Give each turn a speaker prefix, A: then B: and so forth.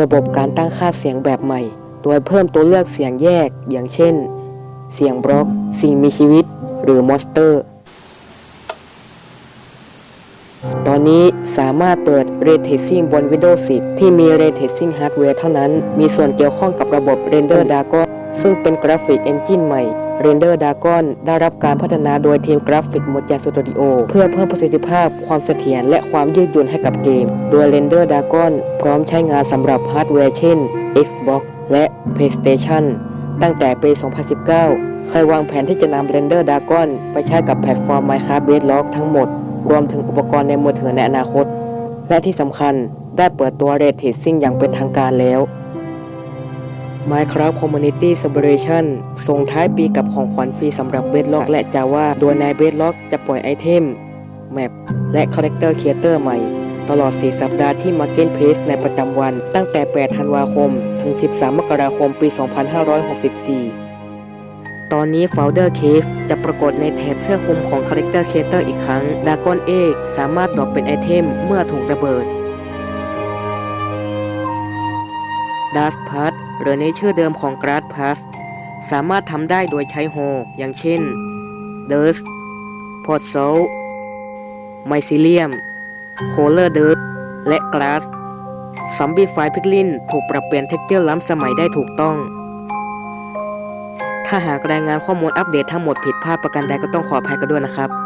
A: ระบบการตั้งค่าเสียงแบบใหม่ โดยเพิ่มตัวเลือกเสียงแยก อย่างเช่น เสียงบล็อก สิ่งมีชีวิต หรือมอนสเตอร์ ตอนนี้สามารถเปิด Ray Tracing บน Windows 10 ที่มี Ray Tracing Hardware เท่านั้น มีส่วนเกี่ยวข้องกับระบบ Render Dragon ซึ่งเป็นกราฟิกเอนจินใหม่ Render Dragon ได้รับการพัฒนาโดยทีมกราฟิก Mojang Studio เพื่อเพิ่มประสิทธิภาพความเสถียรและความยืดหยุ่นให้กับเกม โดย Render Dragon พร้อมใช้งานสำหรับฮาร์ดแวร์เช่น Xbox และ PlayStation ตั้งแต่ปี 2019ใครวางแผนที่จะนำ Render Dragon ไปใช้กับแพลตฟอร์ม Minecraft Bedrock ทั้งหมด รวมถึงอุปกรณ์ในมือถือในอนาคต และที่สำคัญได้เปิดตัว Ray Tracing อย่างเป็นทางการแล้ว Minecraft Community Celebration ส่งท้ายปีกับของขวัญฟรีสำหรับ Bedrock และ Java โดยใน Bedrock จะปล่อยไอเทม แมป และ Character Creator ใหม่ ตลอด 4 สัปดาห์ที่ Marketplace ในประจำวัน ตั้งแต่ 8 ธันวาคม ถึง 13 มกราคม ปี 2564 ตอนนี้ Founder Cave จะปรากฏในแถบเสื้อคลุมของ Character Creator อีกครั้ง Dragon Egg สามารถดรอปเป็นไอเทมเมื่อถูกระเบิด d a s p a s หรือในชื่อเดิมของ Grass Pass สามารถทำได้โดยใช้โฮอย่างเช่น d u s t p o t s o l Mycelium Color Dirt และ Glass ซัมบี้ไฟพิกลินถูกปรับเปลี่ยนเท็กเจอร์ล้ำสมัยได้ถูกต้อง ถ้าหากรายงานข้อมูลอัปเดตทั้งหมดผิดพลาดประกันใดก็ต้องขออภัยกันด้วยนะครับ